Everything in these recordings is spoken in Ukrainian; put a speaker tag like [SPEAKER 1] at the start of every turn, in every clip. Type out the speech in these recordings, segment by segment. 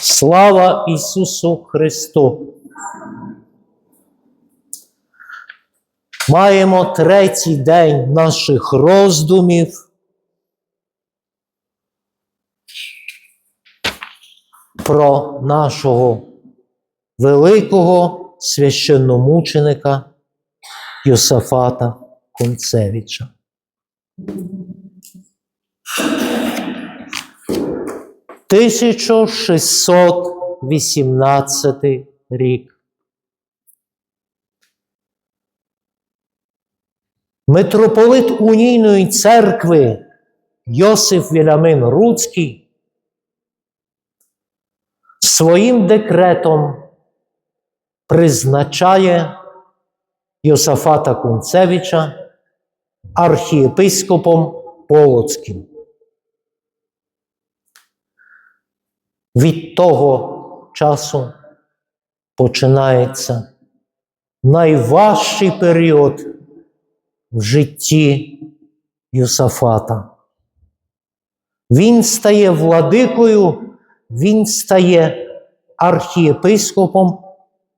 [SPEAKER 1] Слава Ісусу Христу! Маємо третій день наших роздумів про нашого великого священномученика Йосафата Концевича. Тисяча шістсот вісімнадцятий рік. Митрополит Унійної церкви Йосиф Вілямин Руцький своїм декретом призначає Йосафата Кунцевича архієпископом Полоцьким. Від того часу починається найважчий період в житті Юсафата. Він стає владикою, він стає архієпископом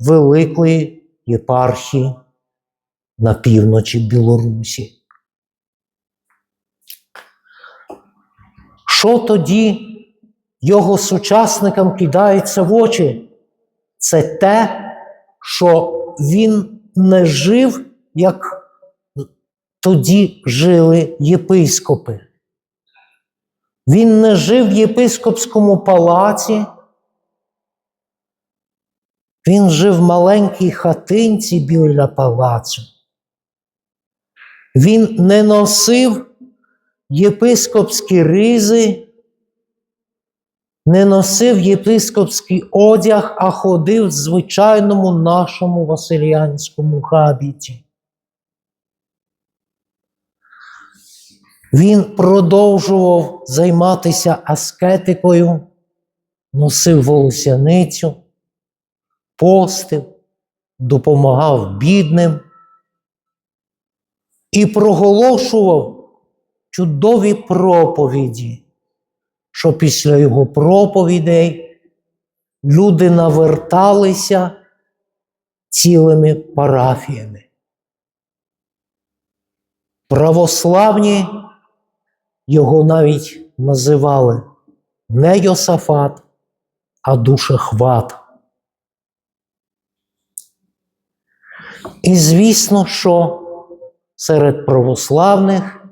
[SPEAKER 1] Великої єпархії на півночі Білорусі. Що тоді його сучасникам кидається в очі? Це те, що він не жив, як тоді жили єпископи. Він не жив в єпископському палаці. Він жив в маленькій хатинці біля палацу. Він не носив єпископські ризи, не носив єпископський одяг, а ходив в звичайному нашому васильянському хабіті. Він продовжував займатися аскетикою, носив волосяницю, постив, допомагав бідним і проголошував чудові проповіді, що після його проповідей люди наверталися цілими парафіями. Православні його навіть називали не Йосафат, а душехват. І звісно, що серед православних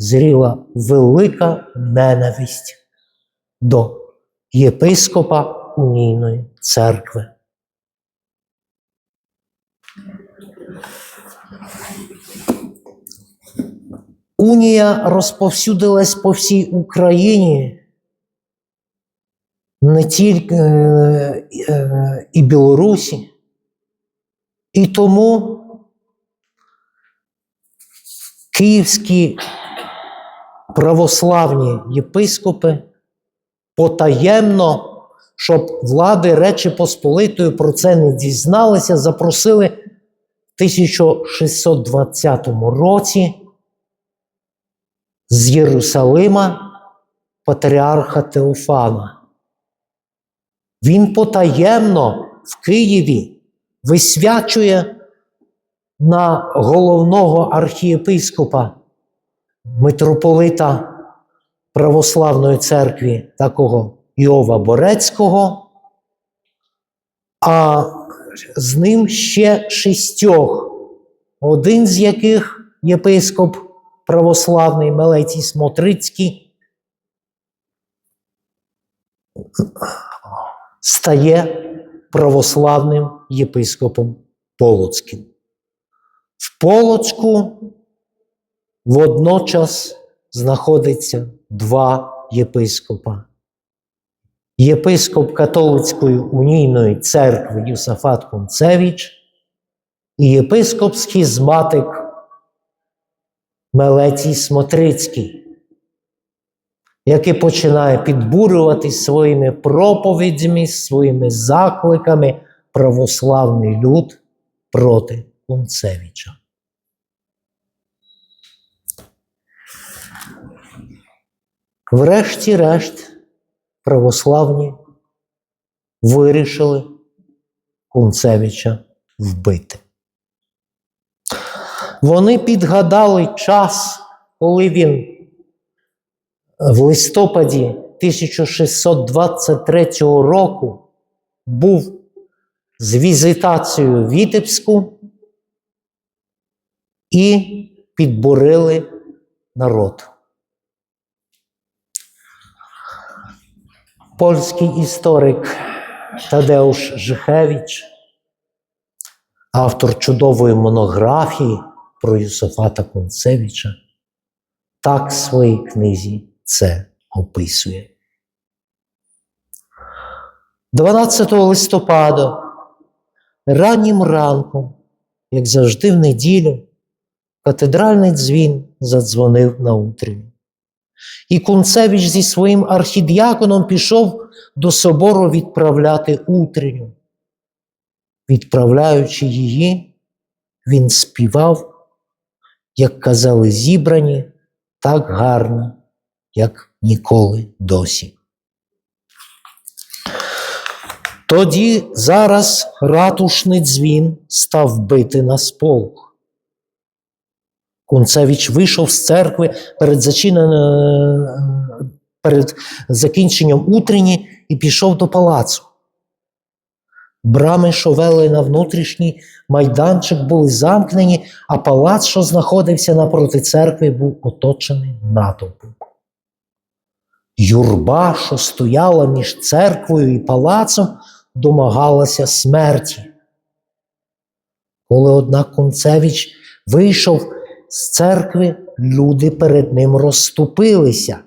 [SPEAKER 1] зріла велика ненависть до єпископа Унійної церкви. Унія розповсюдилась по всій Україні, не тільки е, е, і Білорусі. І тому київські православні єпископи потаємно, щоб влади Речі Посполитої про це не дізналися, запросили в 1620 році з Єрусалима патріарха Теофана. Він потаємно в Києві висвячує на головного архієпископа митрополита Православної церкви такого Іова Борецького, а з ним ще шістьох, один з яких єпископ православний Мелетій Смотрицький стає православним єпископом Полоцьким. В Полоцьку водночас знаходиться два єпископа. Єпископ католицької унійної церкви Юсафат Концевич і єпископ схізматик Мелетій Смотрицький, який починає підбурювати своїми проповідями, своїми закликами православний люд проти Кунцевича. Врешті-решт, православні вирішили Кунцевича вбити. Вони підгадали час, коли він в листопаді 1623 року був з візитацією Вітебську і підбурили народ. Польський історик Тадеуш Жихевич, автор чудової монографії про Юсофата Концевича, так в своїй книзі це описує. 12 листопада, раннім ранком, як завжди в неділю, катедральний дзвін задзвонив на утренню. І Кунцевич зі своїм архідіаконом пішов до собору відправляти утренню. Відправляючи її, він співав, як казали зібрані, так гарно, як ніколи досі. Тоді зараз ратушний дзвін став бити на сполох. Кунцевич вийшов з церкви перед, перед закінченням утренні і пішов до палацу. Брами, що вели на внутрішній майданчик, були замкнені, а палац, що знаходився напроти церкви, був оточений натовпом. Юрба, що стояла між церквою і палацом, домагалася смерті. Коли, однак, Кунцевич вийшов з церкви, люди перед ним розступилися,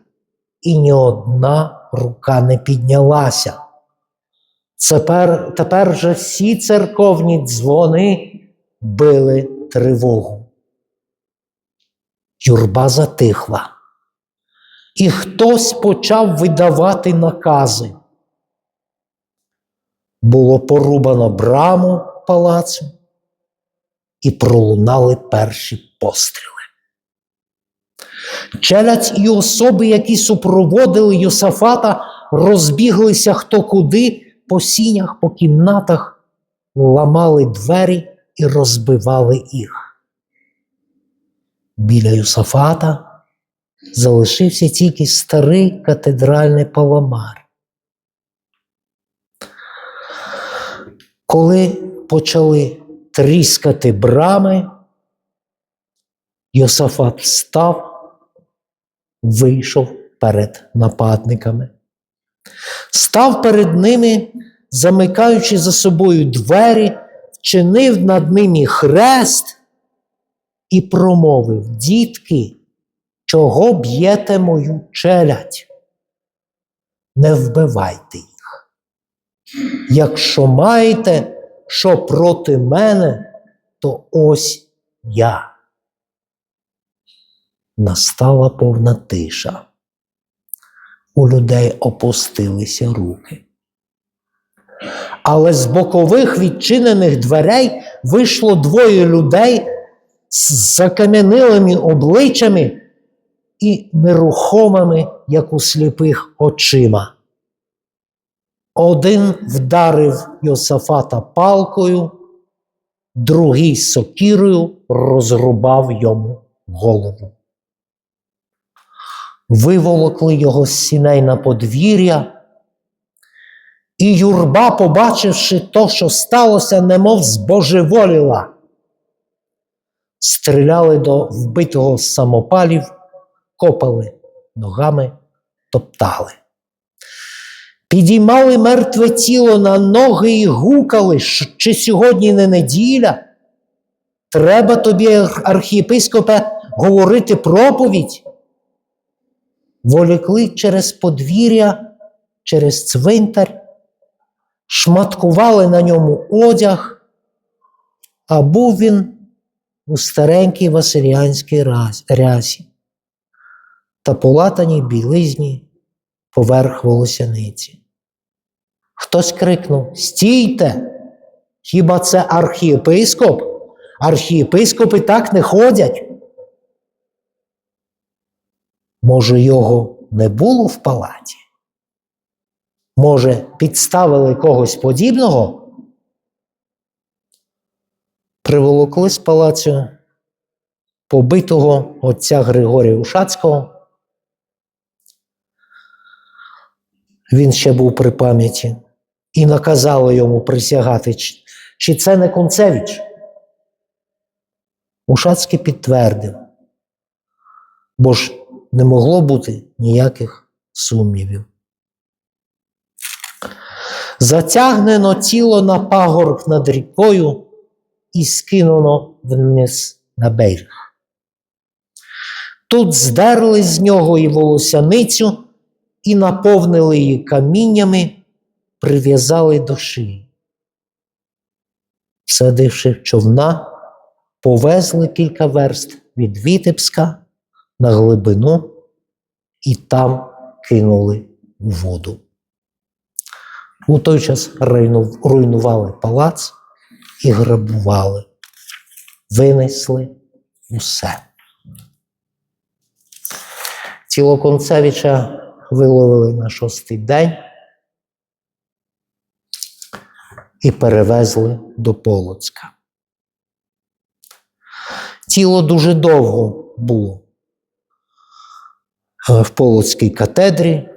[SPEAKER 1] і ні одна рука не піднялася. Тепер, тепер же всі церковні дзвони били тривогу. Юрба затихла, і хтось почав видавати накази. Було порубано браму палацу, і пролунали перші постріли. Челядь і особи, які супроводили Йосафата, розбіглися хто куди по сінях, по кімнатах, ламали двері і розбивали їх. Біля Йосафата залишився тільки старий катедральний паламар. Коли почали тріскати брами, Йосафат встав, вийшов перед нападниками, став перед ними, замикаючи за собою двері, вчинив над ними хрест і промовив: Дітки, чого б'єте мою челядь? Не вбивайте їх. Якщо маєте що проти мене, то ось я. Настала повна тиша. У людей опустилися руки. Але з бокових відчинених дверей вийшло двоє людей з закам'янилими обличчями і нерухомими, як у сліпих очима. Один вдарив Йосафата палкою, другий сокірою розрубав йому голову. Виволокли його з сіней на подвір'я, і юрба, побачивши то, що сталося, немов збожеволіла. Стріляли до вбитого самопалів, копали ногами, топтали. Підіймали мертве тіло на ноги і гукали, чи сьогодні не неділя. Треба тобі, архієпископе, говорити проповідь. Волікли через подвір'я, через цвинтар, шматкували на ньому одяг, а був він у старенькій Василіанській рясі та полатаній білизні поверх волосяниці. Хтось крикнув: Стійте! Хіба це архієпископ? Архієпископи так не ходять. Може, його не було в палаті? Може, підставили когось подібного? Приволокли з палацю побитого отця Григорія Ушацького. Він ще був при пам'яті, і наказали йому присягати, чи- це не Концевич. Ушацький підтвердив, бо ж не могло бути ніяких сумнівів. Затягнено тіло на пагорб над рікою і скинено вниз на берег. Тут здерли з нього і волосяницю, і наповнили її каміннями, прив'язали до шиї. Садивши човна, повезли кілька верст від Вітебська на глибину і там кинули воду. У той час руйнували палац і грабували, винесли усе. Тіло Концевича виловили на шостий день і перевезли до Полоцька. Тіло дуже довго було е, в Полоцькій катедрі,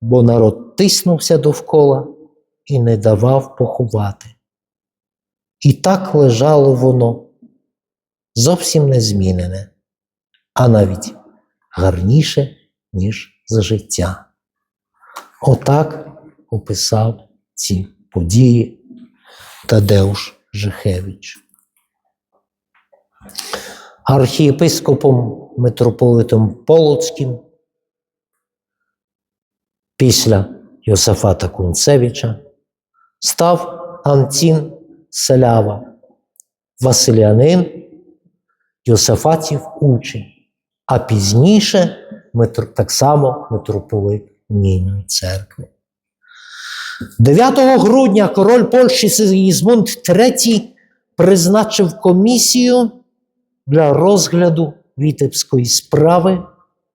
[SPEAKER 1] бо народ тиснувся довкола і не давав поховати. І так лежало воно зовсім незмінене, а навіть гарніше, ніж за життя. Отак описав ці події Тадеуш Жихевич. Архієпископом митрополитом Полоцьким після Йосафата Кунцевича став Антін Селява, Василянин, Йосафатів учень, а пізніше так само митрополит Нійної церкви. 9 грудня король Польщі Сигізмунд III призначив комісію для розгляду Вітебської справи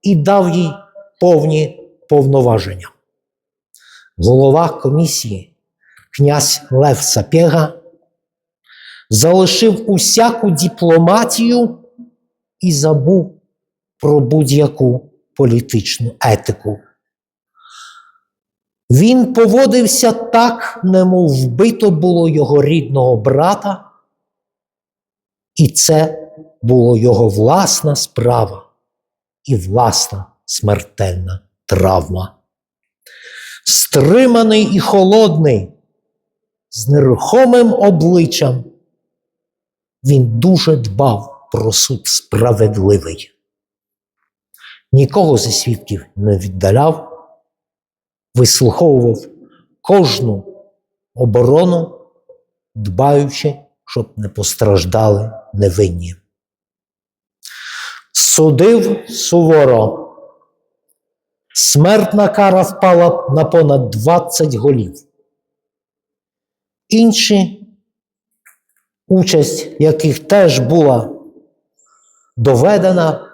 [SPEAKER 1] і дав їй повні повноваження. Голова комісії, князь Лев Сапєга, залишив усяку дипломатію і забув про будь-яку політичну етику. Він поводився так, немов вбито було його рідного брата, і це була його власна справа і власна смертельна травма. Стриманий і холодний, з нерухомим обличчям, він дуже дбав про суд справедливий. Нікого зі свідків не віддаляв, вислуховував кожну оборону, дбаючи, щоб не постраждали невинні. Судив суворо. Смертна кара впала на понад 20 голів. Інші, участь яких теж була доведена,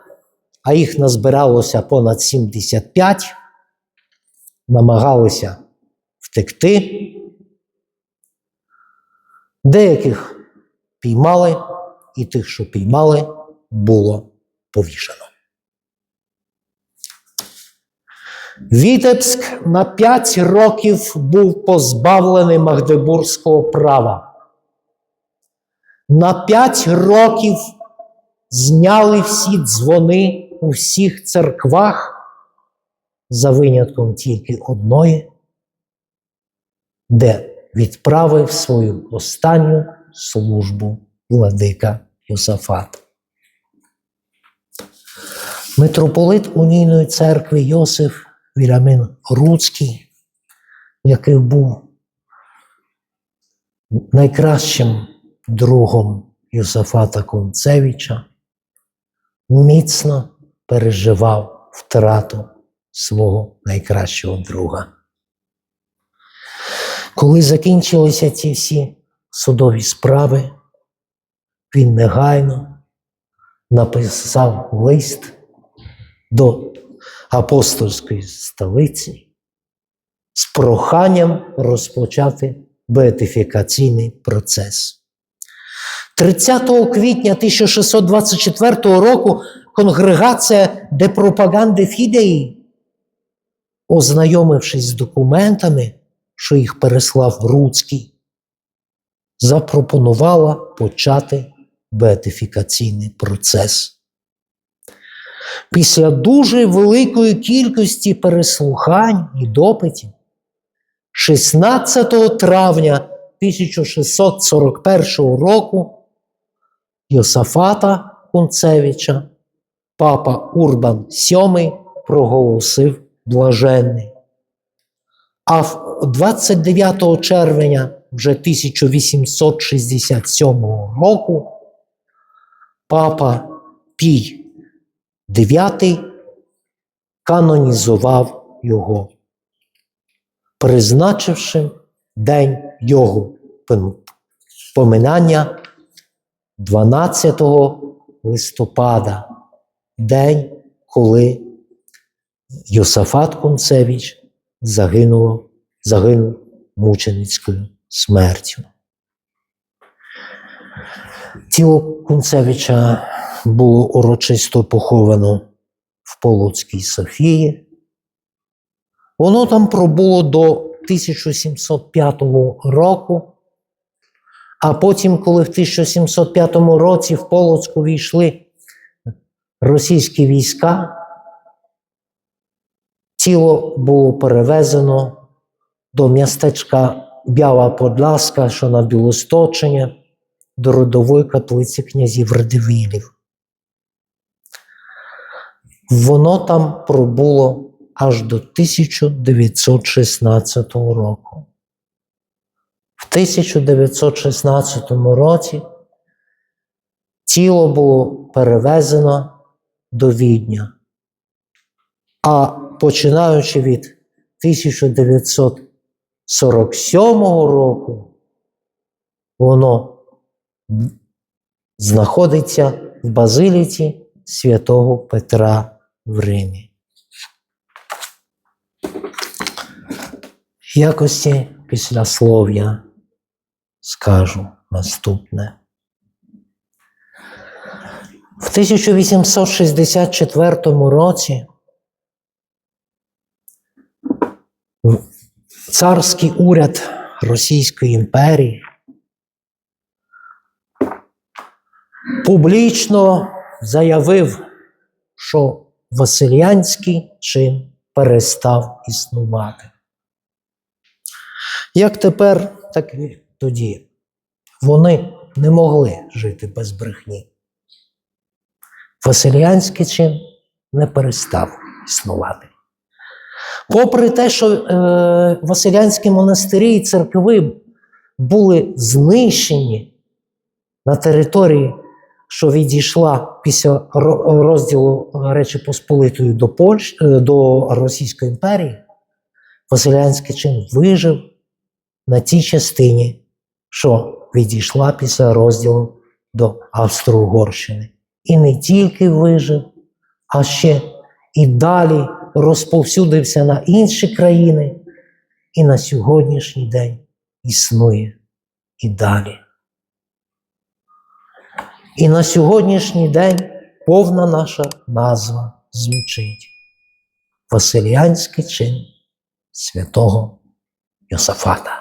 [SPEAKER 1] а їх назбиралося понад 75, намагалися втекти. Деяких піймали, і тих, що піймали, було повішено. Вітебськ на 5 років був позбавлений Магдебурзького права. На 5 років зняли всі дзвони у всіх церквах, за винятком тільки одної, де відправив свою останню службу владика Йосафат. Митрополит Унійної церкви Йосиф Вілямин Руцький, який був найкращим другом Йосафата Концевича, міцно переживав втрату свого найкращого друга. Коли закінчилися ці всі судові справи, він негайно написав лист до апостольської столиці з проханням розпочати беатифікаційний процес. 30 квітня 1624 року конгрегація де пропаганди Фідеї, ознайомившись з документами, що їх переслав Руцький, запропонувала почати беатифікаційний процес. Після дуже великої кількості переслухань і допитів, 16 травня 1641 року Йосафата Кунцевича папа Урбан VII проголосив блаженний. А 29 червня вже 1867 року папа Пій IX канонізував його, призначивши день його поминання 12 листопада, день, коли Йосафат Кунцевич загинув, загинув мученицькою смертю. Тіло Кунцевича було урочисто поховано в Полоцькій Софії. Воно там пробуло до 1705 року, а потім, коли в 1705 році в Полоцьку війшли російські війська, тіло було перевезено до містечка Бяла Подляска, що на Білосточині, до родової каплиці князів Радивилів. Воно там пробуло аж до 1916 року. В 1916 році тіло було перевезено до Відня. А починаючи від 1947 року, воно знаходиться в базиліці святого Петра в Римі. В якості післяслов'я скажу наступне. В 1864 році царський уряд Російської імперії публічно заявив, що Василянський чин перестав існувати. Як тепер, так і тоді. Вони не могли жити без брехні. Василянський чин не перестав існувати. Попри те, що е, Василянські монастирі і церкви були знищені на території, що відійшла після розділу Речі Посполитої до, Польщ, е, до Російської імперії, Василянський чин вижив на тій частині, що відійшла після розділу до Австро-Угорщини. І не тільки вижив, а ще і далі розповсюдився на інші країни, і на сьогоднішній день існує і далі. І на сьогоднішній день повна наша назва звучить Василіанський чин святого Йосафата.